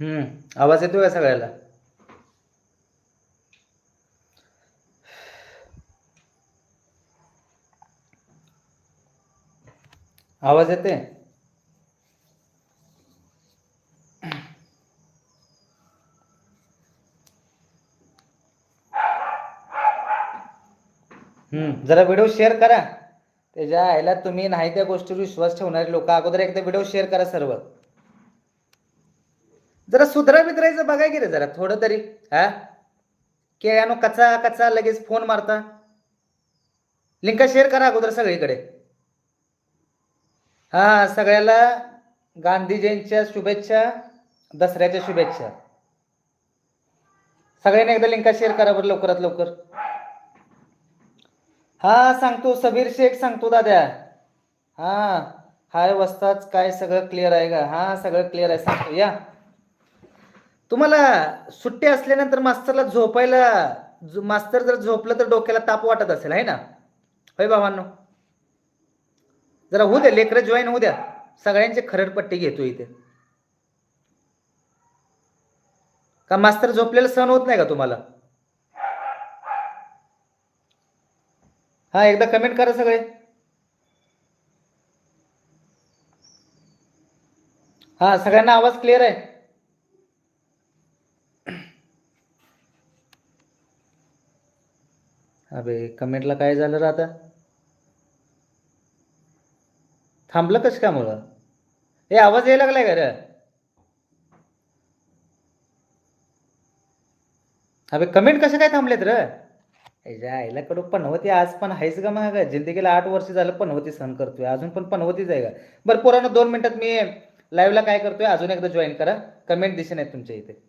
हम्म. आवाज येतोय का सगळ्याला? आवाज येते हम्म. जरा व्हिडिओ शेअर करा. त्याच्या आईला तुम्ही नाही त्या गोष्टीवर विश्वास ठेवणारे लोक. अगोदर एकदा व्हिडिओ शेअर करा सर्व. जरा सुधरा बिधरायचं बघा की रे जरा थोडं तरी हा? केळ्यानो कचा कचा लगेच फोन मारता. लिंका शेअर करा अगोदर सगळीकडे. हा सगळ्याला गांधी जयंतीच्या शुभेच्छा दसऱ्याच्या शुभेच्छा. सगळ्यांनी एकदा लिंका शेअर करा बरं लवकरात लवकर. हा सांगतो सबीर शेख सांगतो दाद्या. हा हाय वस्ताच काय सगळं क्लिअर आहे का? हा सगळं क्लिअर आहे सांगतो या. तुम्हाला सुट्टी असल्यानंतर मास्तरला झोपायला मास्तर जर झोपलं तर डोक्याला ताप वाटत असेल आहे ना? होय बाबांनो जरा होऊ द्या लेकरं जॉईन होऊ द्या. सगळ्यांचे खरडपट्टी घेतो इथे. का मास्तर झोपलेलं सहन होत नाही का तुम्हाला? हा एकदा कमेंट करा सगळे. हा सगळ्यांना आवाज क्लिअर आहे. अबे कमेंटला काय झालं आता? थांबलं कसं का मुळं? हे आवाज यायला लागलाय का रे? अबे कमेंट कसं काय थांबलेत र? ह्याच्या आईला कडू पनवती आज पण आहेच का मग जिंदगीला आठ वर्ष झालं पनवती सहन करतोय. अजून पण पनवतीच आहे का बरं पोरांना दोन मिनिटात मी लाईव्हला काय करतोय? अजून एकदा जॉईन करा. कमेंट दिसे नाहीत तुमच्या इथे.